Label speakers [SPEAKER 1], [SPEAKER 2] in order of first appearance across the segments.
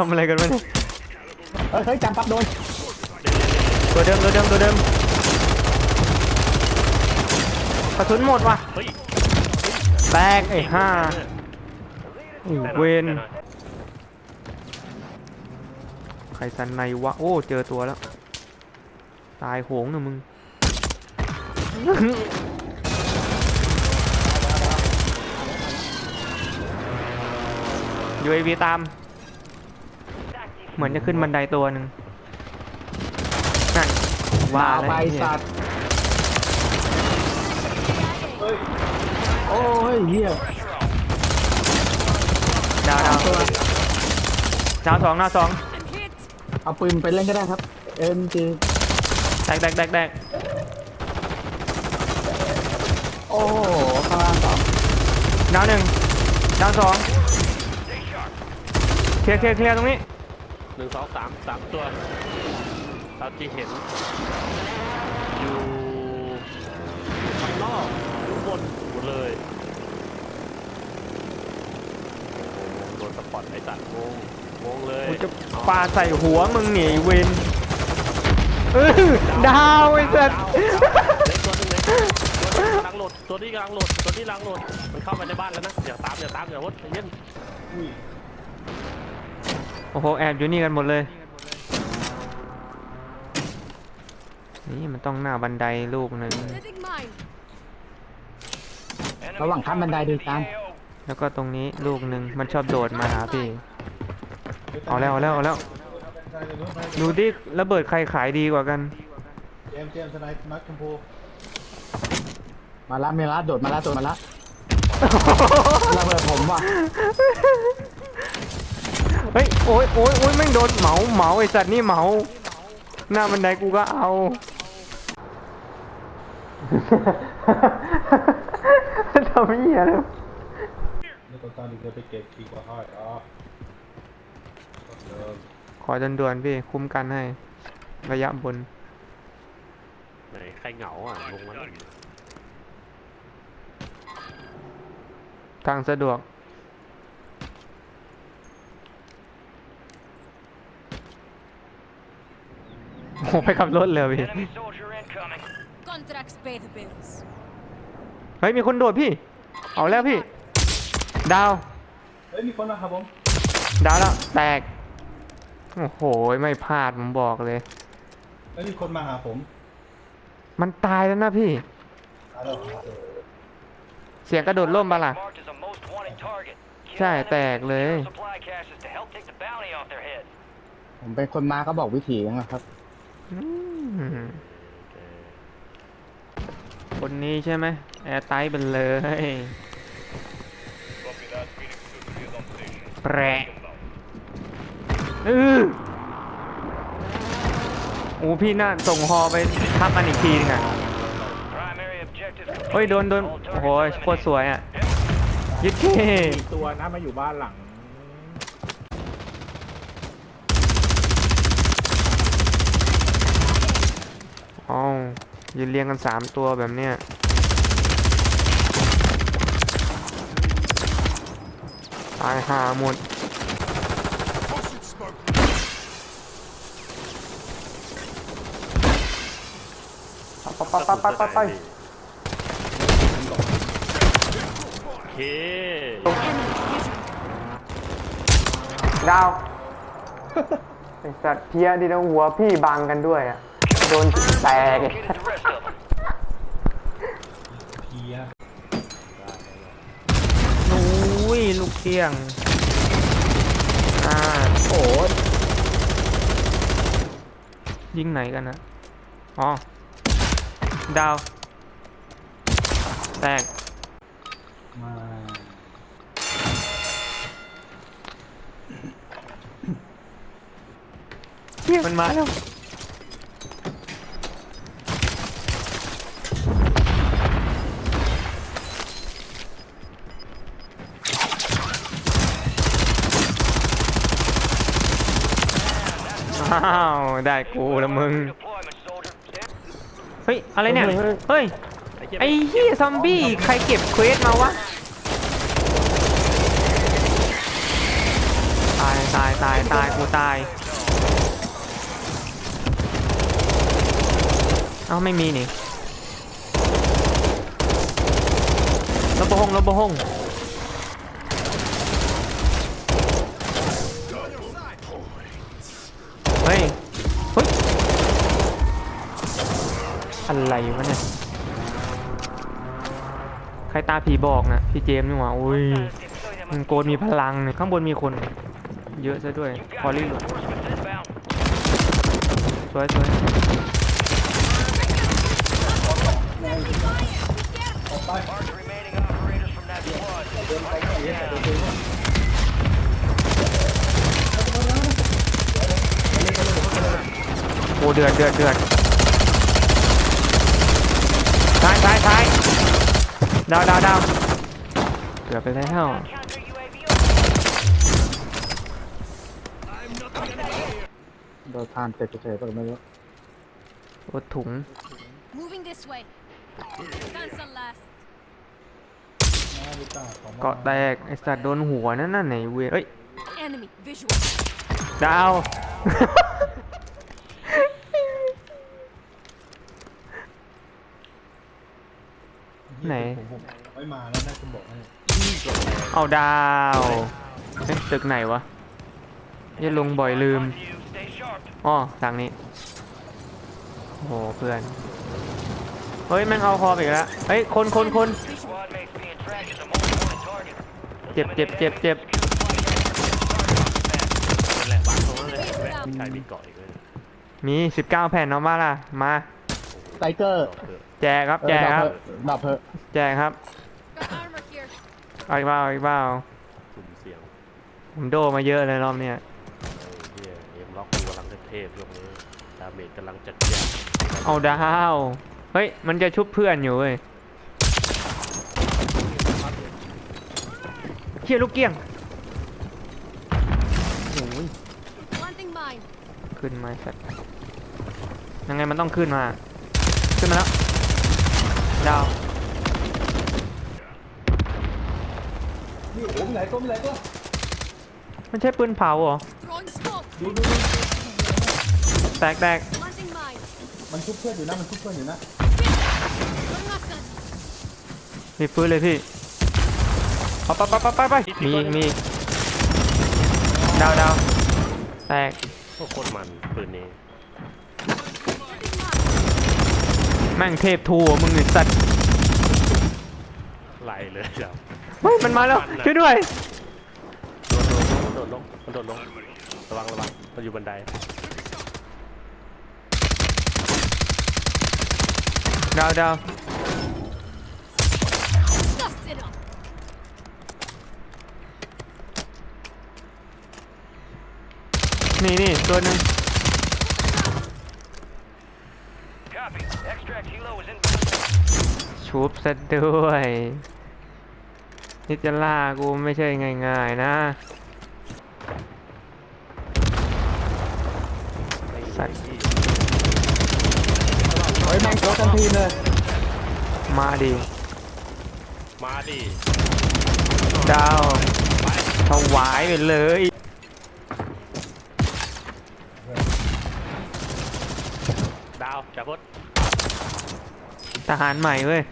[SPEAKER 1] ทำอะไรกันวะเนี่ย
[SPEAKER 2] เฮ้ยเฮ้ยจำปั๊บโดน
[SPEAKER 1] ตัวเดิมตัวเดิมตัวเดิมกระสุนหมดว่ะ
[SPEAKER 3] เฮ้ย
[SPEAKER 1] แตกไอ้ห้าโอ้เวน
[SPEAKER 3] ได้หน่อย
[SPEAKER 1] ใครสันในวะโอ้เจอตัวแล้ว ตายโหงนะมึงยูเอวีตาม เหมือนจะขึ้นบันไดตัวหนึ่งนั่นว่า
[SPEAKER 2] ดาว
[SPEAKER 1] แล้ว
[SPEAKER 2] ไป
[SPEAKER 1] เนี่ย
[SPEAKER 2] สัตว์โอ้ยเหี้ย
[SPEAKER 1] ดาวดาว
[SPEAKER 2] ตัว
[SPEAKER 1] ดาวสองดาวสอง
[SPEAKER 2] เอาปืนไปเล่นก็ได้ครับเอ็มจี
[SPEAKER 1] แตกแตกแตกแตก
[SPEAKER 2] โอ้โหข้างล่างสอง
[SPEAKER 1] ดาวหนึ่งดาวสองเคลียร์เคลียร์เคลียร์ตรงนี้
[SPEAKER 3] ห นึ่งสองสามสามตัวเราที่เห็น อยู่ข้างนอกอยู่บนหมดเลยโอ้โหโดนสปอตไอ้สัตว์โงงโงงเลย
[SPEAKER 1] กูจะปาใส่หัวมึงหนีเวนเออดาวไอ้สัส
[SPEAKER 3] ดาวดาวเหลือตัวหนึงเลยตัวนี้กำลังโหลดตัวนี้กำลังโหลดตัวนี้กำลังโหลดมันเข้ามาในบ้านแล้วนะอย่าตามอย่าตามอย่าวนใจเย็น
[SPEAKER 1] โอ้โหแอบอยู่นี่กันหมดเลย นี่มันต้องหน้าบันไดลูกหนึ่ง
[SPEAKER 4] Setting mine.
[SPEAKER 2] ระหว่างขั้นบันไดดูตาม
[SPEAKER 1] แล้วก็ตรงนี้ลูกหนึ่งมันชอบโดดมาหาพี่ เอาแล้วเอาแล้วเอาแล้ว ดูดิระเบิดใครขายดีกว่ากัน
[SPEAKER 5] เจมส์เจมส์สไนป์มัดชมพู
[SPEAKER 2] มาละมีละโดดมาละโดดมาละระเบิดผมว่ะ
[SPEAKER 1] เฮ้ยโอ้ยโอ้ยโอ้ยแม่งโดนเหมาเหมาไอสัตว์นี่เหมา หน้าบันไดกูก็เอา ทำเหี้ยแล้ว
[SPEAKER 5] แล้วก็ตอนนี้เธอไปเก็บทีกว่าห้อยอ๋อเดิม
[SPEAKER 1] ขอด่วนๆพี่คุ้มกันให้ ระยะบน
[SPEAKER 3] ไหนใครเหงาอะลงมาแล้ว
[SPEAKER 1] ทางสะดวก โอ้ไปขับรถเลยพี่
[SPEAKER 4] Contracts pay the bills.
[SPEAKER 1] เฮ้ยมีคนโดดพี่ เอาแล้วพี่ ดาว
[SPEAKER 5] เฮ้ยมีคนมาครับผม
[SPEAKER 1] ดาวแล้วแตก โอ้โห ไม่พลาดผมบอกเลย
[SPEAKER 5] เฮ้ยมีคนมาหาผม
[SPEAKER 1] มันตายแล้วนะพี่
[SPEAKER 5] ฮัลโหล
[SPEAKER 1] เสียงกระโดดร่มปะล่ะ
[SPEAKER 6] Marked as a most wanted target. Kill
[SPEAKER 1] ใช่
[SPEAKER 6] enemies
[SPEAKER 1] แตกเลย
[SPEAKER 6] and Supply caches to help take the bounty off their heads.
[SPEAKER 2] ผมเป็นคนมาก็บอกวิถีกันนะครับ
[SPEAKER 1] อืม คนนี้ใช่ไหมแอร์ไตเป็นเลยแปะเออโอ้พี่น่าส่งฮอไปทับมันอีกทีนึงอะเฮ้ยโดนโดนโอ้โหโคตรสวยอะยึดเท่
[SPEAKER 2] ตัวนะมาอยู่บ้านหลัง
[SPEAKER 1] อ๋อ ยืนเรียงกันสามตัวแบบเนี้ยตายหาหมดไปไปไปไปไปไป
[SPEAKER 3] โอเค
[SPEAKER 1] ดาวไอ้สัตว์เพี้ยดีนะหัวพี่บังกันด้วยอะ โดนแตก
[SPEAKER 6] Located the rest of them.
[SPEAKER 5] เพีย
[SPEAKER 1] อุ้ยลูกเที่ยง อ่า
[SPEAKER 2] โอ้ย
[SPEAKER 1] ยิงไหนกันนะอ๋อ ดาว แตก
[SPEAKER 5] มา
[SPEAKER 1] มันมาแล้ว อ้าวได้กูแล้วมึง
[SPEAKER 6] Deployment, soldier. Stand
[SPEAKER 1] เฮ้ย อะไรเนี่ย
[SPEAKER 2] เฮ้ย
[SPEAKER 1] เฮ้ย ไอ้เหี้ยซอมบี้ ใครเก็บเควสมาวะ ตายตายตายตายกูตาย เอ้าไม่มีนี่รถบะฮงรถบะฮง อะไรวะเนี่ย ใครตาผีบอกนะพี่เจมส์นี่หว่าอุ้ยมันโกนมีพลังเนี่ยข้างบนมีคน เยอะซะด้วยพอรีบหล
[SPEAKER 6] บ
[SPEAKER 1] สวยสวยโอ้เดือดเดือดเดือด ซ้ายซ้ายซ้ายดาวดาวดาวเกือบไปแล้ว
[SPEAKER 6] Counter UAV
[SPEAKER 2] โดนผ่านเสร็จเฉยๆก็ไม่รู้
[SPEAKER 1] รถถุง
[SPEAKER 4] Moving this way. Cancel last.
[SPEAKER 5] มาดิต้าของ
[SPEAKER 1] เกาะแตกไอสัตว์โดนหัวนั่นน่ะไหนเวยเอ้ย
[SPEAKER 4] Enemy visual.
[SPEAKER 1] ดาว ไหน
[SPEAKER 5] ผมผมไม่มาแล้วนะคุณบอกให้
[SPEAKER 1] เอาดาวเอ๊ะตึกไหนวะอย่าลงบ่อยลืม
[SPEAKER 6] on view. Stay sharp.
[SPEAKER 1] อ๋อทางนี้ โอ้โหเพื่อน เฮ้ยแม่งเอาคอไปอีกแล้วเฮ้ยคนคนคน
[SPEAKER 4] Visual.
[SPEAKER 6] Squad mates being tracked as a most wanted target.
[SPEAKER 1] เจ็บเจ็บเจ็บเจ็บ
[SPEAKER 3] นั่นแหละวางตรงนั้นเลยแม่งใครมีเกาะอีกเลย
[SPEAKER 1] มี19แผ่นเนาะมาล่ะ มา
[SPEAKER 2] ไทเกอร์
[SPEAKER 3] เกาะเถอะ
[SPEAKER 1] แจกครับ แจกครับ
[SPEAKER 2] ดับเพอะ
[SPEAKER 1] แจกครับ
[SPEAKER 4] Got armor here.
[SPEAKER 1] เอาอีกเปล่าเอาอีกเปล่า
[SPEAKER 3] สุ่มเสียง
[SPEAKER 1] ผมโดมาเยอะเลยรอบเนี้ย
[SPEAKER 3] เออเฮียเอ็มล็อกกูกำลังเทพๆช่วงนี้ดาเมจกำลังจัดจ้าน
[SPEAKER 1] เอาดาวเฮ้ย มันจะชุบเพื่อนอยู่เว้ยเชี่ยลูกเกี้ยง โอ้ย
[SPEAKER 4] Planting mine.
[SPEAKER 1] ขึ้นมาสัตว์ยังไงมันต้องขึ้นมา ขึ้นมาแล้ว ดาว
[SPEAKER 5] นี่โอ้มีหลายตัวมีหลายตัว
[SPEAKER 1] มันใช่ปืนเผาเหรอ
[SPEAKER 4] Throwing smoke.
[SPEAKER 5] ดูดูดู
[SPEAKER 1] แตกแตก
[SPEAKER 4] Planting mine.
[SPEAKER 5] มันชุบเพื่อนอยู่นะมันชุบเพื่อนอยู่นะ
[SPEAKER 4] Going up then.
[SPEAKER 1] มีปืนเลยพี่ไปไปไปไปไปมีอีกมีอีกดาวดาวแตก
[SPEAKER 3] โอ้โคตรมันปืนนี้
[SPEAKER 4] Planting mine.
[SPEAKER 1] แม่งเทพทูอะมึงไอ้สัตว์
[SPEAKER 3] ไล่เลยครับ
[SPEAKER 1] เฮ้ยมันมาแล้วช่วยด้วย
[SPEAKER 3] โดดลงมันโดดลงระวังระวังมันอยู่บันได
[SPEAKER 1] ดาวดาว
[SPEAKER 4] Dust it up.
[SPEAKER 1] นี่นี่ตัวหนึ่ง ชุบซะด้วยนิจะล่ากูไม่ใช่ง่าย ๆ นะ สัตว์
[SPEAKER 2] เฮ้ยแม่งรถกันทีมเลย
[SPEAKER 1] มาดิ
[SPEAKER 3] มาดิ
[SPEAKER 1] ดาวถวายไปเลย
[SPEAKER 3] ดาวจากพด
[SPEAKER 1] ทหารใหม่เว้ย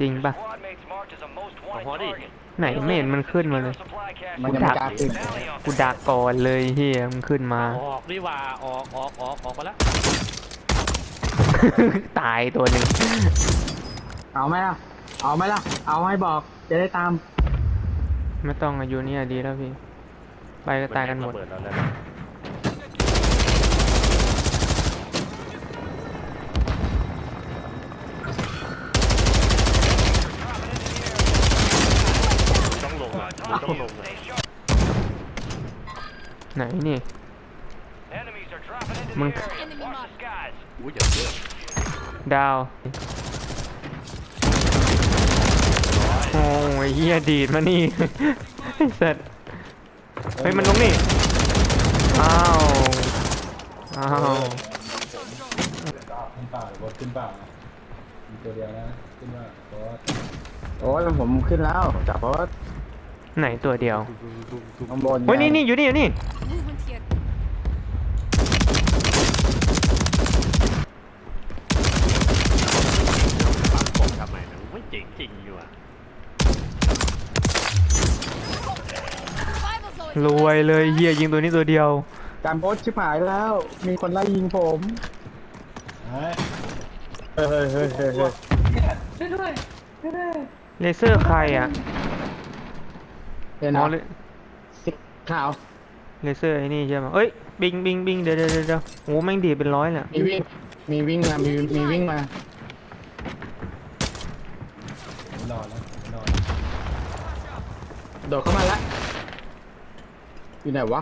[SPEAKER 1] จริงปะ
[SPEAKER 6] Squad mates marked as a most
[SPEAKER 3] เอา
[SPEAKER 6] wanted
[SPEAKER 3] หัวดิ
[SPEAKER 6] target.
[SPEAKER 1] ไหนไม่เห็นมันขึ้นมาเลย
[SPEAKER 6] Supply cache
[SPEAKER 2] มันยังไม่กล้าขึ้น
[SPEAKER 6] bounty off
[SPEAKER 1] กูดักก่อนเลยเฮียมันขึ้นมา
[SPEAKER 3] ออกดีว่าออกออกออกออกมาแล้ว
[SPEAKER 1] ตายตัวหนึ่ง
[SPEAKER 2] เอาไหมล่ะ เอาไหมล่ะ เอาให้บอกจะได้ตาม
[SPEAKER 1] ไม่ต้องอายุเนี่ยดีแล้วพี่ ไปก็ตายกันหมด
[SPEAKER 3] ระเบิดแล้วนะต้องลงอะ ต้องลงอะ
[SPEAKER 6] Stay sharp.
[SPEAKER 1] ไหนนี่
[SPEAKER 6] Enemies are dropping into
[SPEAKER 1] Mon-
[SPEAKER 6] the area.
[SPEAKER 4] Enemy
[SPEAKER 6] Watch
[SPEAKER 4] mark.
[SPEAKER 6] the skies.
[SPEAKER 3] อุ้ยอย่าเยอะ
[SPEAKER 1] ดาวโอ้ยเฮียดีดมานี่ไอ้สัตว์เฮ้ยมันลงนี่ อ้าว อ้าว
[SPEAKER 5] ขึ้นป่าหรือว่าขึ้นป่ามีตัวเดียวนะ ขึ้นป่าเพราะว่า
[SPEAKER 2] โอ้ยผมขึ้นแล้วจับรถ
[SPEAKER 1] ไหนตัวเดียว
[SPEAKER 2] ข้างบน
[SPEAKER 1] เฮ้ยนี่นี่อยู่นี่อยู่นี่
[SPEAKER 4] Movement here.
[SPEAKER 3] ปั๊มกบทำไมนะไม่เจ๋งจริงอยู่อะ
[SPEAKER 4] Survival zone.
[SPEAKER 1] รวยเลยเฮียยิงตัวนี้ตัวเดียว
[SPEAKER 2] การโพสชิบหายแล้ว มีคนไล่ยิงผม
[SPEAKER 5] เฮ้ย
[SPEAKER 2] เฮ้ยเฮ้ยเฮ้ยเฮ้ยเฮ้ย
[SPEAKER 1] เลเซอร์ใครอะ
[SPEAKER 2] เห็น
[SPEAKER 1] อ๋อ
[SPEAKER 2] ไหม
[SPEAKER 1] เล
[SPEAKER 2] สีขาว
[SPEAKER 1] เลเซอร์ไอ้นี่ใช่ไหมเอ้ยบิงบิงบิงเดี๋ยวเดี๋ยวเดี๋ยวเดี๋ยวโอ้แม่งดีดเป็นร้อยเลย
[SPEAKER 2] มีวิ่งมีวิ่งมามีมีวิ่งมา
[SPEAKER 5] ผมนอนแล้วผมนอน
[SPEAKER 2] โดดเข้ามาแล้วอยู่ไหนวะ